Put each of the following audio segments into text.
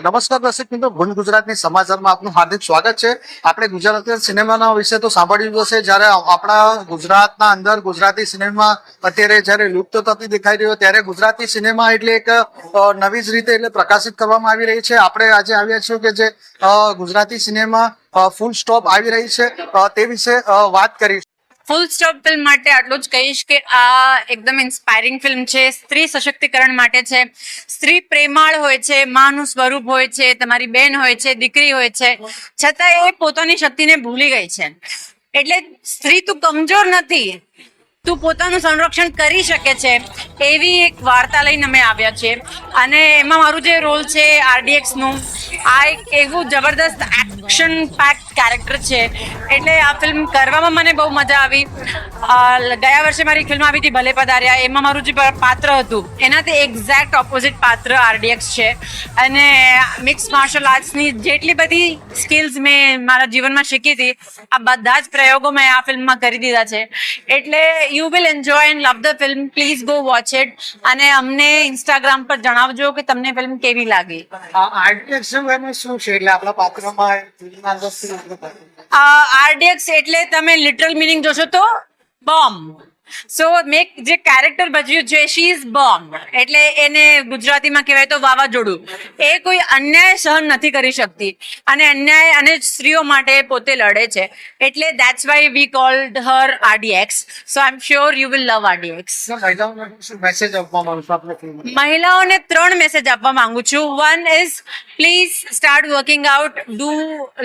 નમસ્કાર દર્શક મિત્રો, ભુજ ગુજરાતની સમાચારમાં આપનું હાર્દિક સ્વાગત છે. આપણે ગુજરાતી સિનેમાના વિશે તો સાંભળ્યું હશે. જ્યારે આપણા ગુજરાતના અંદર ગુજરાતી સિનેમા અત્યારે જ્યારે લુપ્ત થતી દેખાઈ રહ્યો, ત્યારે ગુજરાતી સિનેમા એટલે એક નવી જ રીતે એટલે પ્રકાશિત કરવામાં આવી રહી છે. આપણે આજે આવ્યા છીએ કે જે ગુજરાતી સિનેમા ફૂલ સ્ટોપ આવી રહી છે. તે વિશે વાત કરીશું. ફૂલ સ્ટોપ ફિલ્મ માટે આટલું જ કહીશ કે આ એકદમ ઇન્સ્પાયરિંગ ફિલ્મ છે. સ્ત્રી સશક્તિકરણ માટે છે. સ્ત્રી પ્રેમાળ હોય છે, માનું સ્વરૂપ હોય છે, તમારી બેન હોય છે, દીકરી હોય છે. છતાં એ પોતાની શક્તિને ભૂલી ગઈ છે. એટલે સ્ત્રી તું કમજોર નથી. તું પોતાનું સંરક્ષણ કરી શકે છે. એવી એક વાર્તા લઈને અમે આવ્યા છીએ. અને એમાં મારું જે રોલ છે આરડીએક્સનું આ એક એવું જબરદસ્ત એક્શન પેક કેરેક્ટર છે. એટલે આ ફિલ્મ કરવામાં મને બહુ મજા આવી. ગયા વર્ષે મારી ફિલ્મ આવી હતી ભલે પધાર્યા. એમાં મારું જે પાત્ર હતું, એનાથી એક્ઝેક્ટ ઓપોઝિટ પાત્ર આરડીએક્સ છે. અને મિક્સ માર્શલ આર્ટ્સની જેટલી બધી સ્કિલ્સ મેં મારા જીવનમાં શીખી હતી, આ બધા જ પ્રયોગો મેં આ ફિલ્મમાં કરી દીધા છે. એટલે you will enjoy and love the film please go watch it અને અમને ઇન્સ્ટાગ્રામ પર જણાવજો કે તમને ફિલ્મ કેવી લાગી. આર્ટિટેક્ચર શું છે? એટલે આપણા પાત્રમાં આરડીએક્સ એટલે તમે લિટરલ મિનિંગ જોશો તો બોમ્બ સો મેં જે કેરેક્ટર ભજવ્યું છે શી ઇઝ બોમ્બ એટલે એને ગુજરાતીમાં કહેવાય તો વાવાઝોડું. એ કોઈ અન્યાય સહન નથી કરી શકતી. અને અન્યાય અને સ્ત્રીઓ માટે પોતે લડે છે. એટલે that's why we called her RDX so I am sure you will love RDX મહિલાઓને ત્રણ મેસેજ આપવા માંગુ છું one is please start working out do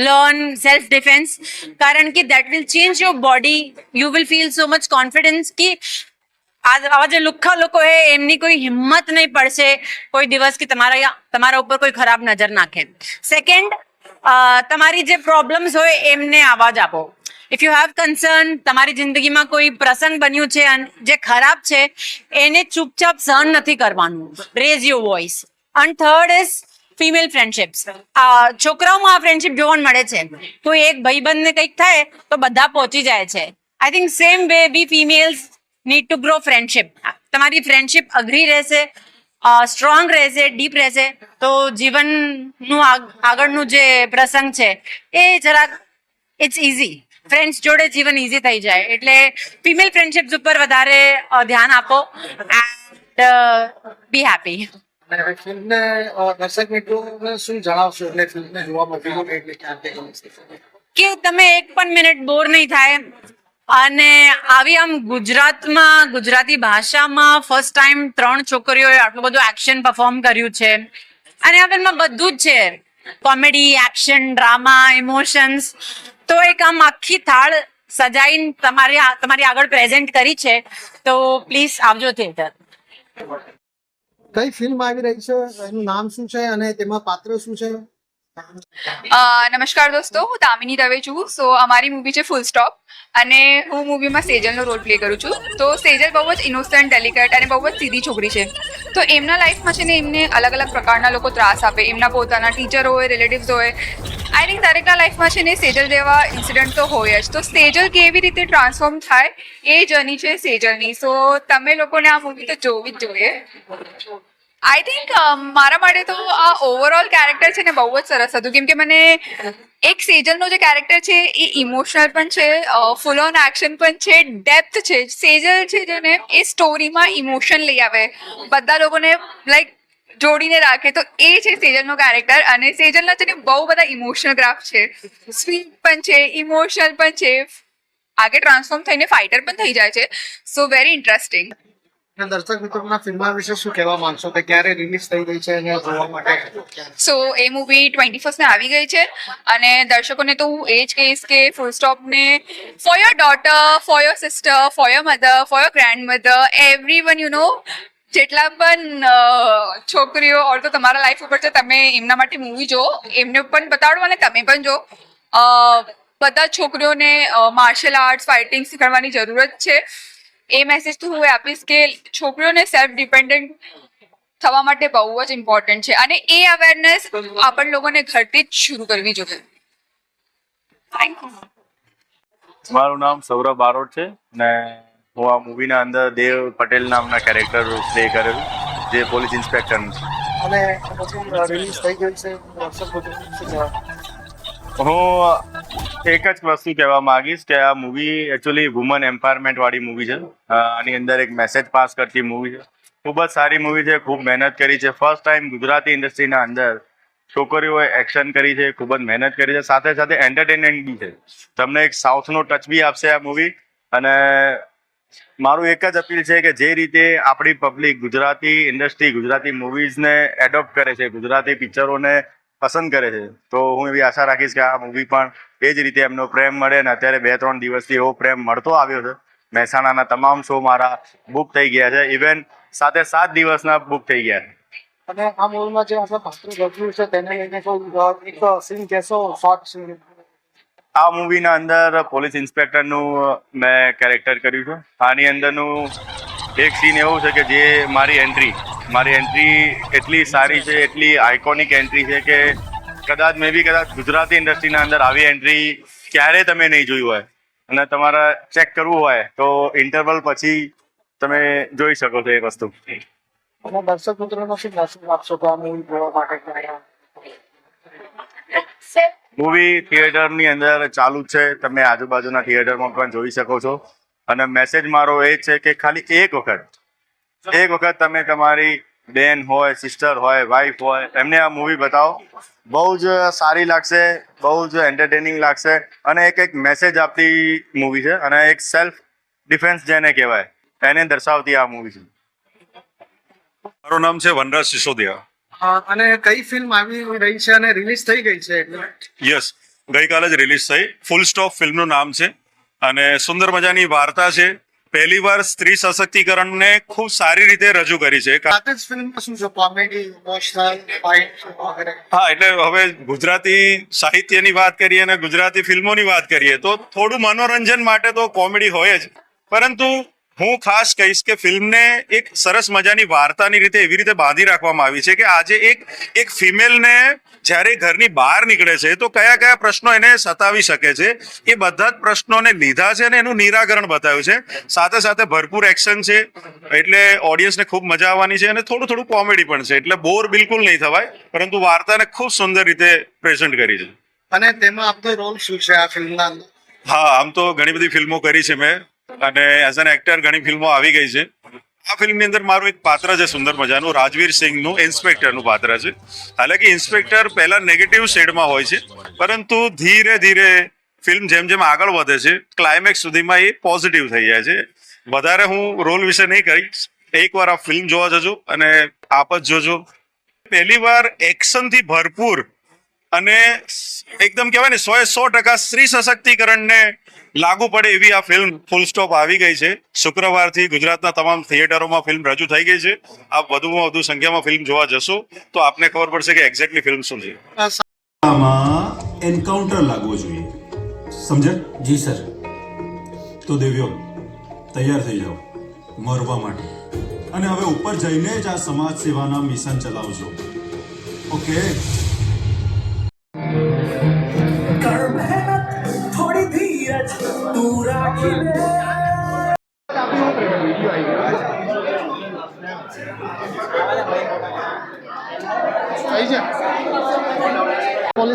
learn self defence કારણ કે that will change your body you will feel so much confidence કે આવા જે લુખ્ખા લોકો હે, એમની કોઈ હિંમત નહીં પડશે કોઈ દિવસ કે તમારા તમારા ઉપર કોઈ ખરાબ નજર નાખે. સેકન્ડ તમારી જે પ્રોબ્લેમ્સ હોય એમને આવાજ આપો. ઇફ યુ હેવ કન્સર્ન તમારી જિંદગીમાં કોઈ પ્રસંગ બન્યું છે જે ખરાબ છે, એને ચૂપચાપ સહન નથી કરવાનું. રેઝ યોર વોઇસ અને થર્ડ ઇઝ ફિમેલ ફ્રેન્ડશિપ્સ છોકરાઓમાં આ ફ્રેન્ડશિપ જોવા મળે છે. કોઈ એક ભાઈબંધને કંઈક થાય, તો બધા પહોંચી જાય છે. I think same way be females need to grow friendship તમારી ફ્રેન્ડશિપ અઘરી રહેશે સ્ટ્રોંગ રહેશે ડીપ રહેશે તો જીવનનું આગળનું જે પ્રસંગ છે એ જરાક ઇટ્સ ઇઝી ફ્રેન્ડ્સ જોડે જીવન ઇઝી થઈ જાય. એટલે ફિમેલ ફ્રેન્ડશિપ્સ ઉપર વધારે ધ્યાન આપો એન્ડ બી હેપી ફિલ્મને દર્શક શું જણાવશો? એટલે ફિલ્મને કે તમે એક પણ મિનિટ બોર નહીં થાય. અને આવી આમ ગુજરાતમાં, ગુજરાતી ભાષામાં ફર્સ્ટ ટાઈમ ત્રણ છોકરીઓએ આટલું બધું એક્શન પરફોર્મ કર્યું છે. અને આ ફિલ્મમાં બધું જ છે. કોમેડી એક્શન ડ્રામા ઇમોશન્સ તો એક આમ આખી થાળ સજાઈને તમારી તમારી આગળ પ્રેઝન્ટ કરી છે. તો પ્લીઝ આવજો થિયેટર કઈ ફિલ્મ આવી રહી છે? એનું નામ શું છે અને તેમાં પાત્ર શું છે? નમસ્કાર દોસ્તો, હું દામિની દવે છું. સો અમારી મૂવી છે ફૂલ સ્ટોપ અને હું મૂવીમાં સેજલનો રોલ પ્લે કરું છું. તો સેજલ બહુ જ ઇનોસન્ટ ડેલિકેટ અને બહુ જ સીધી છોકરી છે. તો એમના લાઈફમાં છે ને એમને અલગ અલગ પ્રકારના લોકો ત્રાસ આપે. એમના પોતાના ટીચર હોય રિલેટિવ્સ હોય. આઈ થિંક દરેકના લાઈફમાં છે ને સેજલ જેવા ઇન્સિડન્ટ તો હોય જ. તો સેજલ કેવી રીતે ટ્રાન્સફોર્મ થાય એ જર્ની છે સેજલની. સો તમે લોકોને આ મૂવી તો જોવી જ જોઈએ. આઈ થિંક મારા માટે તો આ ઓવરઓલ કેરેક્ટર છે ને બહુ જ સરસ હતું. કેમ કે મને એક સેજલનો જે કેરેક્ટર છે એ ઇમોશનલ પણ છે ફૂલ ઓન એક્શન પણ છે ડેપ્થ છે. સેજલ છે જેને એ સ્ટોરીમાં ઇમોશન લઈ આવે. બધા લોકોને લાઈક જોડીને રાખે. તો એ છે સેજલનો કેરેક્ટર અને સેજલના છે ને બહુ બધા ઇમોશનલ ગ્રાફ છે. સ્વીટ પણ છે ઇમોશનલ પણ છે. આગળ ટ્રાન્સફોર્મ થઈને ફાઇટર પણ થઈ જાય છે. સો વેરી ઇન્ટરેસ્ટિંગ એ મૂવી ટ્વેન્ટી ફર્સ્ટને આવી ગઈ છે અને દર્શકોને તો હું એ કહીશ કે full સ્ટોપને for your daughter for your sister for your mother for your grand mother every you know જેટલા પણ છોકરીઓ ઓર તો તમારા લાઈફ ઉપર છે, તમે એમના માટે મૂવી જો એમને પણ બતાડો અને તમે પણ જો બધા છોકરીઓને માર્શલ આર્ટ્સ ફાઇટિંગ શીખવાની જરૂરત છે. એ મેસેજ તો હું આપીશ કે છોકરીઓને સેલ્ફ ડિપેન્ડન્ટ થવા માટે બહુ જ ઇમ્પોર્ટન્ટ છે. અને એ અવેરનેસ આપણ લોકોને ઘરથી જ શરૂ કરવી જોઈએ. થેન્ક યુ મારું નામ સૌરભ બારોટ છે ને હું આ મૂવીના અંદર દેવ પટેલ નામના કેરેક્ટર પ્લે કરેલું જે પોલીસ ઇન્સ્પેક્ટર છે. અને હું એક જ વસ્તુ કહેવા માંગીશ કે આ મૂવી એકચ્યુઅલી વુમન એમ્પાવરમેન્ટ વાળી મૂવી છે. આની અંદર એક મેસેજ પાસ કરતી મૂવી છે. ખૂબ જ સારી મૂવી છે, ખૂબ મહેનત કરી છે. ફર્સ્ટ ટાઈમ ગુજરાતી ઇન્ડસ્ટ્રીના અંદર છોકરીઓએ એક્શન કરી છે, ખૂબ જ મહેનત કરી છે. સાથે સાથે એન્ટરટેનમેન્ટ બી છે. તમને એક સાઉથનો ટચ બી આપશે આ મૂવી અને મારું એક જ અપીલ છે કે જે રીતે આપણી પબ્લિક ગુજરાતી ઇન્ડસ્ટ્રી ગુજરાતી મૂવીઝને એડોપ્ટ કરે છે, ગુજરાતી પિક્ચરોને પસંદ કરે છે, તો હું એવી આશા રાખીશ કે આ મૂવી પણ એ જ રીતે એમનો પ્રેમ મળે અને અત્યારે બે ત્રણ દિવસથી એવો પ્રેમ મળતો આવ્યો છે. મહેસાણાના તમામ શો મારા બુક થઈ ગયા છે. ઇવન સાથે સાત દિવસના બુક થઈ ગયા છે. અને આ મૂવીમાં જે આપણે પાત્ર ભજવ્યું છે તેને લઈને કોઈ એક સીન કહેશો? શોર્ટ સીન આ મૂવીના અંદર પોલીસ ઇન્સ્પેક્ટરનું મેં કેરેક્ટર કર્યું છે. આની અંદરનું એક સીન એવું છે કે જે મારી એન્ટ્રી મારી એન્ટ્રી એટલી સારી છે એટલી આઇકોનિક એન્ટ્રી છે કે કદાચ મે બી કદાચ ગુજરાતી ઇન્ડસ્ટ્રીના અંદર આવી એન્ટ્રી ક્યારે તમે નહીં જોઈ હોય અને તમારે ચેક કરવું હોય તો ઇન્ટરવલ પછી તમે જોઈ શકો છો એ વસ્તુ. અને દર્શક મિત્રોનો શું મેસેજ આપશો તો આ મૂવી જોવા માટે મૂવી થિયેટરની અંદર ચાલુ છે. તમે આજુબાજુના થિયેટરમાં પણ જોઈ શકો છો. અને મેસેજ મારો એ છે કે ખાલી એક વખત એક વખત તમે તમારી બેન હોય સિસ્ટર હોય વાઈફ હોય એમને આ મૂવી બતાવો. બહુ જ સારી લાગશે બહુ જ એન્ટરટેનિંગ લાગશે અને એક એક મેસેજ આપતી મૂવી છે અને એક સેલ્ફ ડિફેન્સ જેને કહેવાય એને દર્શાવતી આ મૂવી છે. મારું નામ છે વનરાજ સિસોદિયા. અને કઈ ફિલ્મ આવી રહી છે અને રિલીઝ થઈ ગઈ છે? યસ ગઈકાલે જ રિલીઝ થઈ. ફૂલ સ્ટોપ ફિલ્મનું નામ છે અને સુંદર મજાની વાર્તા છે. પહેલી વાર સ્ત્રી સશક્તિકરણને ખૂબ સારી રીતે રજૂ કરી છે. હા એટલે હવે ગુજરાતી સાહિત્યની વાત કરીએ અને ગુજરાતી ફિલ્મોની વાત કરીએ તો થોડું મનોરંજન માટે તો કોમેડી હોય જ. પરંતુ હું ખાસ કહીશ કે ફિલ્મને એક સરસ મજાની વાર્તાની રીતે એવી રીતે બાંધી રાખવામાં આવી છે કે આજે એક એક ફિમેલને જ્યારે ઘરની બહાર નીકળે છે તો કયા કયા પ્રશ્નો એને સતાવી શકે છે? એ બધા જ પ્રશ્નોને લીધા છે અને એનું નિરાકરણ બતાવ્યું છે. સાથે સાથે ભરપૂર એક્શન છે એટલે ઓડિયન્સને ખૂબ મજા આવવાની છે અને થોડું થોડું કોમેડી પણ છે એટલે બોર બિલકુલ નહીં થવાય પરંતુ વાર્તાને ખૂબ સુંદર રીતે પ્રેઝન્ટ કરી છે. અને તેમાં આપનો રોલ શું છે આ ફિલ્મના અંદર? હા આમ તો ઘણી બધી ફિલ્મો કરી છે મેં. અને એઝ એન એક્ટર ઘણી ફિલ્મો આવી ગઈ છે. આ ફિલ્મની અંદર મારું એક પાત્ર છે સુંદર મજાનું, રાજવીર સિંહનું ઇન્સ્પેક્ટરનું પાત્ર છે. હાલાકી ઇન્સ્પેક્ટર પહેલા નેગેટિવ શેડમાં હોય છે, પરંતુ ધીરે ધીરે ફિલ્મ જેમ જેમ આગળ વધે છે ક્લાઇમેક્સ સુધીમાં એ પોઝિટિવ થઈ જાય છે. વધારે હું રોલ વિશે નહીં કહીશ એકવાર આ ફિલ્મ જોવા જજો અને આપ જ જોજો. પહેલી વાર એક્શનથી ભરપૂર અને એકદમ કહેવાય ને સો સો ટકા સ્ત્રી સશક્તિકરણને લાગુ પડે એવી આ ફિલ્મ ફૂલ સ્ટોપ આવી ગઈ છે. શુક્રવારથી ગુજરાતના તમામ થિયેટરોમાં ફિલ્મ રજૂ થઈ ગઈ છે. આપ વધુમાં વધુ સંખ્યામાં ફિલ્મ જોવા જશો તો આપને ખબર પડશે કે એક્ઝેક્ટલી ફિલ્મ શું છે. એન્કાઉન્ટર લાગવો જોઈએ. સમજ્યા? જી સર તો દેવ્યો, તૈયાર થઈ જાઓ. મરવા માટે. અને હવે ઉપર જઈને જ આ સમાજ સેવાના મિશન ચલાવજો. ઓકે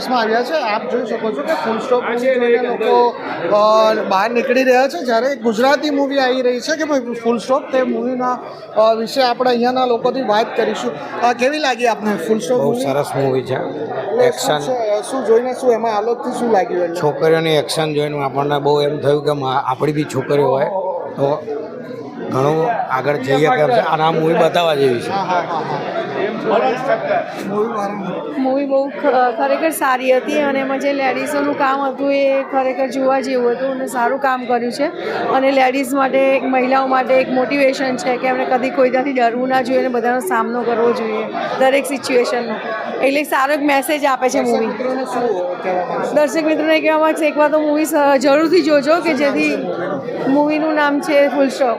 પોલીસમાં આવ્યા છે. આપ જોઈ શકો છો કે ફૂલ સ્ટોપ લોકો બહાર નીકળી રહ્યા છે. જ્યારે એક ગુજરાતી મૂવી આવી રહી છે કે ભાઈ ફૂલ સ્ટોપ તે મૂવીના વિશે આપણે અહીંયાના લોકોથી વાત કરીશું. કેવી લાગી આપને ફૂલ સ્ટોપ બહુ સરસ મૂવી છે. એક્શન? શું જોઈને શું એમાં આલોકથી શું લાગ્યું છોકરીઓની એક્શન જોઈને આપણને બહુ એમ થયું કે આપણી બી છોકરીઓ હોય. તો ઘણું આગળ જઈએ કેમ છે અને આ મૂવી બતાવવા જેવી છે. હા હા હા. મૂવી બહુ ખરેખર સારી હતી અને એમાં જે લેડીઝોનું કામ હતું એ ખરેખર જોવા જેવું હતું અને સારું કામ કર્યું છે. અને લેડીઝ માટે મહિલાઓ માટે એક મોટિવેશન છે કે એમણે કદી કોઈનાથી ડરવું ના જોઈએ અને બધાનો સામનો કરવો જોઈએ, દરેક સિચ્યુએશનનો એટલે સારો એક મેસેજ આપે છે મૂવી? દર્શક મિત્રોને કહેવામાં છે એકવાર તો મૂવી જરૂરથી જોજો કે જેથી મૂવીનું નામ છે ફૂલ સ્ટોપ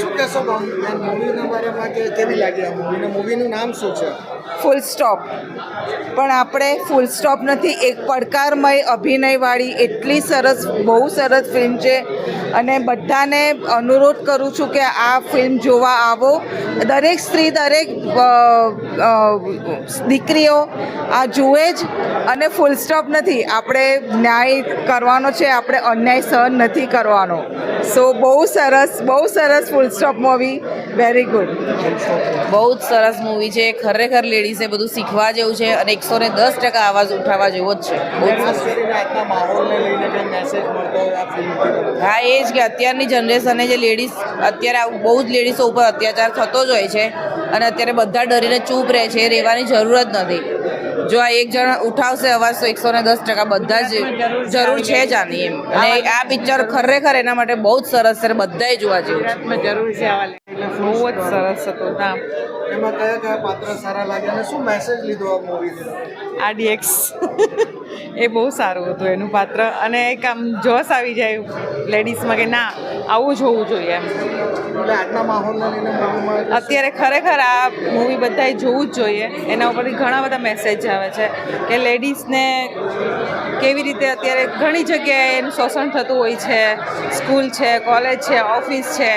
શું કહેશો? મૂવીના બારેમાં કે કેવી લાગી આ મૂવીને મૂવીનું નામ શું છે? ફૂલ સ્ટોપ પણ આપણે ફૂલ સ્ટોપ નથી. એક પડકારમય અભિનયવાળી એટલી સરસ, બહુ સરસ ફિલ્મ છે. અને બધાને અનુરોધ કરું છું કે આ ફિલ્મ જોવા આવો. દરેક સ્ત્રી, દરેક દીકરીઓ આ જુએ જ અને ફૂલ સ્ટોપ નથી. આપણે ન્યાય કરવાનો છે. આપણે અન્યાય સહન નથી કરવાનો. સો બહુ સરસ બહુ સરસ full stop movie very good બહુ જ સરસ મૂવી છે. ખરેખર લેડીઝે બધું શીખવા જેવું છે અને એકસો ને દસ ટકા આવાજ ઉઠાવવા જેવો જ છે. હા, એ જ કે અત્યારની જનરેશને જે લેડીઝ અત્યારે બહુ જ લેડીઝો ઉપર અત્યાચાર થતો જ હોય છે અને અત્યારે બધા ડરીને ચૂપ રહે છે, રહેવાની જરૂર જ નથી. જો આ એક જણ ઉઠાવશે અવાજ તો એકસો ને દસ ટકા બધા જ જરૂર છે જ આની એમ. અને આ પિક્ચર ખરેખર એના માટે બહુ જ સરસ છે બધાએ જોવા જેવું જરૂર છે બહુ જ સરસ હતું ના એમાં કયા કયા પાત્ર સારા લાગ્યા અને શું મેસેજ લીધો આ મૂવીથી ડીએક્સ એ બહુ સારું હતું એનું પાત્ર. અને એક આમ જોશ આવી જાય લેડીઝમાં કે ના આવું જ હોવું જોઈએ એમ. અત્યારે ખરેખર આ મૂવી બધાએ જોવું જ જોઈએ. એના ઉપરથી ઘણા બધા મેસેજ આવે છે કે લેડીઝને કેવી રીતે અત્યારે ઘણી જગ્યાએ એનું શોષણ થતું હોય છે. સ્કૂલ છે કોલેજ છે ઓફિસ છે.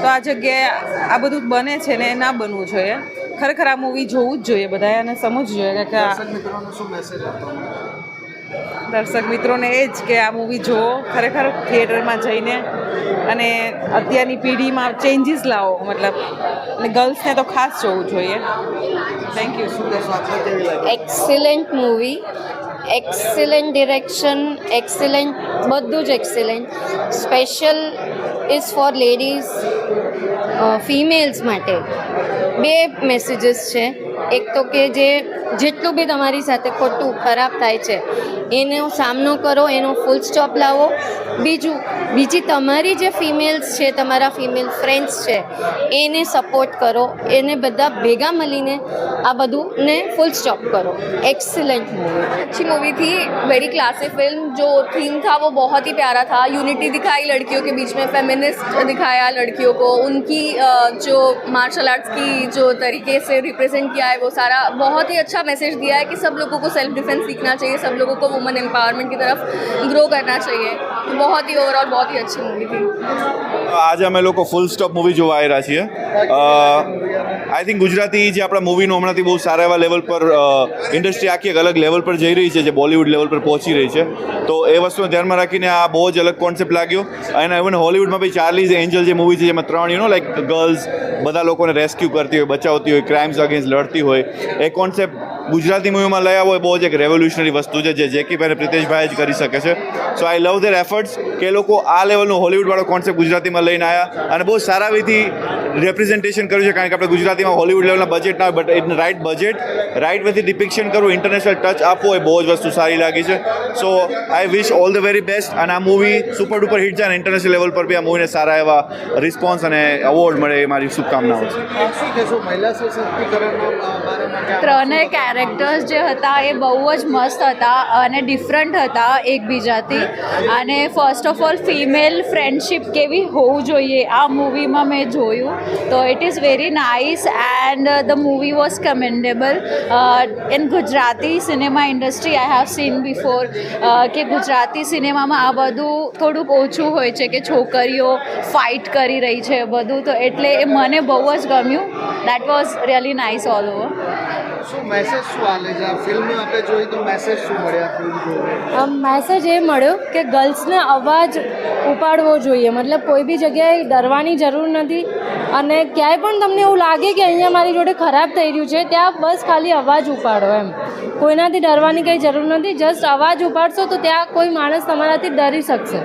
તો આ જગ્યાએ આ બધું બને છે ને એ ના બનવું જોઈએ. ખરેખર આ મૂવી જોવું જ જોઈએ બધાએ અને સમજવું જોઈએ કે આ દર્શક મિત્રોને એ જ કે આ મૂવી જુઓ ખરેખર થિયેટરમાં જઈને અને અત્યારની પેઢીમાં ચેન્જીસ લાવો મતલબ અને ગર્લ્સને તો ખાસ જોવું જોઈએ. થેન્ક યુ શું excellent movie excellent direction excellent બધું જ excellent special is for ladies females માટે. બે મેસેજીસ છે. એક તો કે જે જેટલું બી તમારી સાથે ખોટું ખરાબ થાય છે એનો સામનો કરો એનો ફૂલ સ્ટોપ લાવો બીજું બીજી તમારી જે ફિમેલ્સ છે તમારા ફિમેલ ફ્રેન્ડ્સ છે એને સપોર્ટ કરો એને બધા ભેગા મળીને આ બધું ને ફૂલ स्टॉप करो एक्सीलेंट मूवी अच्छी मूवी थी वेरी क्लासिक फिल्म जो थीम था वो बहुत ही प्यारा था यूनिटी दिखाई लड़कियों के बीच में फेमिनिस्ट दिखाया लड़कियों को उनकी अ, जो मार्शल आर्ट्स की जो तरीके से रिप्रेजेंट किया है वो सारा बहुत ही अच्छा मैसेज दिया है कि सब लोगों को सेल्फ डिफेंस सीखना चाहिए सब लोगों को वुमेन एम्पावरमेंट की तरफ ग्रो करना चाहिए तो बहुत ही ओवरऑल बहुत ही अच्छी मूवी थी આજે અમે લોકો ફૂલ સ્ટોપ મૂવી જોવા આવ્યા છીએ આઈ થિંક ગુજરાતી જે આપણા મૂવીનું હમણાંથી બહુ સારા એવા લેવલ પર ઇન્ડસ્ટ્રી આખી એક અલગ લેવલ પર જઈ રહી છે જે બોલિવૂડ લેવલ પર પહોંચી રહી છે તો એ વસ્તુને ધ્યાનમાં રાખીને આ બહુ જ અલગ કોન્સેપ્ટ લાગ્યો અને ઇવન હોલિવૂડમાં બી ચાર્લીઝ એન્જલ જે મૂવી છે જેમાં ત્રણ યુ નો લાઈક ગર્લ્સ બધા લોકોને રેસ્ક્યુ કરતી હોય બચાવતી હોય ક્રાઇમ્સ અગેન્સ્ટ લડતી હોય એ કોન્સેપ્ટ ગુજરાતી મૂવીમાં લઈ આવો એ બહુ જ એક રેવોલ્યુશનરી વસ્તુ છે જે જેકીભાઈ અને પ્રિતેશભાઈ જ કરી શકે છે. So I love there efforts કે એ લોકો આ લેવલનું હોલિવૂડવાળો કોન્સેપ્ટ ગુજરાતીમાં લઈને આવ્યા અને બહુ સારા વિધિ રિપ્રેઝન્ટેશન કર્યું છે કારણ કે આપણે ગુજરાતીમાં હોલિવૂડ લેવલના બજેટ ના but in right budget right વેથી depiction કરવું ઇન્ટરનેશનલ ટચ આપવો એ બહુ જ વસ્તુ સારી લાગી છે. So I wish all the very best અને આ મૂવી સુપર ડુપર હિટ છે અને ઇન્ટરનેશનલ લેવલ પર બી આ મૂવીને સારા એવા રિસ્પોન્સ અને અવોર્ડ મળે એ મારી શુભકામનાઓ છે. આ કેરેક્ટર્સ જે હતા એ બહુ જ મસ્ત હતા અને ડિફરન્ટ હતા એકબીજાથી. અને first of all female friendship કેવી હોવું જોઈએ? આ મૂવીમાં મેં જોયું. તો it is very nice and the movie was commendable in Gujarati cinema industry I have seen before કે ગુજરાતી સિનેમામાં આ બધું થોડુંક ઓછું હોય છે કે છોકરીઓ ફાઇટ કરી રહી છે બધું. તો એટલે એ મને બહુ જ ગમ્યું. That was really nice all over શું મેસેજ એ મળ્યો કે ગર્લ્સને અવાજ ઉપાડવો જોઈએ. મતલબ કોઈ બી જગ્યાએ ડરવાની જરૂર નથી અને ક્યાંય પણ તમને એવું લાગે કે અહીંયા મારી જોડે ખરાબ થઈ રહ્યું છે, ત્યાં બસ ખાલી અવાજ ઉપાડો એમ. કોઈનાથી ડરવાની કંઈ જરૂર નથી જસ્ટ અવાજ ઉપાડશો તો ત્યાં કોઈ માણસ તમારાથી ડરી શકશે.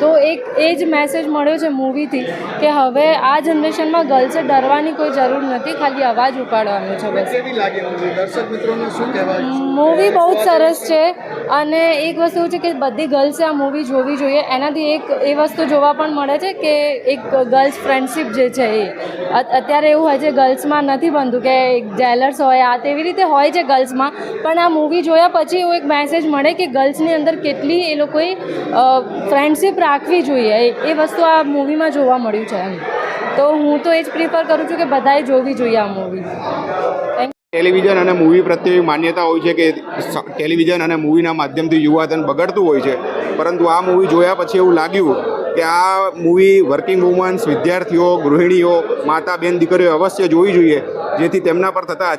તો એક એ જ મેસેજ મળ્યો છે મૂવીથી કે હવે આ જનરેશનમાં ગર્લ્સે ડરવાની કોઈ જરૂર નથી ખાલી અવાજ ઉપાડવાનો છે બસ. મૂવી બહુ જ સરસ છે? અને એક વસ્તુ છે કે બધી ગર્લ્સે આ મૂવી જોવી જોઈએ. એનાથી એક એ વસ્તુ જોવા પણ મળે છે કે એક ગર્લ્સ ફ્રેન્ડશિપ જે છે એ અત્યારે એવું હોય છે ગર્લ્સમાં નથી બનતું કે જેલર્સ હોય આ તેવી રીતે હોય છે ગર્લ્સમાં પણ આ મૂવી જોયા પછી એવું એક મેસેજ મળે કે ગર્લ્સની અંદર કેટલી એ લોકોએ ફ્રેન્ડશિપ રાખવી જોઈએ. એ- વસ્તુ આ મૂવીમાં જોવા મળ્યું છે એમ. તો હું તો એ જ પ્રિફર કરું છું કે બધાએ જોવી જોઈએ આ મૂવી ટેલિવિઝન અને મૂવી પ્રત્યે માન્યતા હોય છે કે ટેલિવિઝન અને મૂવીના માધ્યમથી યુવાધન બગડતું હોય છે. પરંતુ આ મૂવી જોયા પછી એવું લાગ્યું કે આ મૂવી વર્કિંગ વુમન્સ વિદ્યાર્થીઓ, ગૃહિણીઓ માતા બેન દીકરીઓ અવશ્ય જોવી જોઈએ. જેથી તેમના પર થતા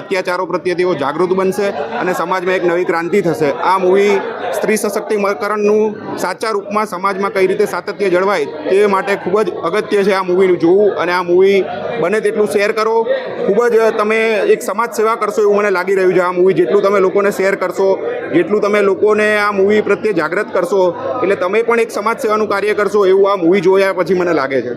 અત્યાચારો પ્રત્યે તેઓ જાગૃત બનશે અને સમાજમાં એક નવી ક્રાંતિ થશે. આ મૂવી સ્ત્રી સશક્તિકરણનું સાચા રૂપમાં સમાજમાં કઈ રીતે સાતત્ય જળવાય તે માટે ખૂબ જ અગત્ય છે આ મૂવીનું જોવું. અને આ મૂવી બને તેટલું શેર કરો. ખૂબ જ તમે એક સમાજ સેવા કરશો એવું મને લાગી રહ્યું છે. આ મૂવી જેટલું તમે લોકોને શેર કરશો, જેટલું તમે લોકોને આ મૂવી પ્રત્યે જાગૃત કરશો, એટલે તમે પણ એક સમાજ સેવાનું કાર્ય કરશો એવું આ મૂવી જોયા પછી મને લાગે છે.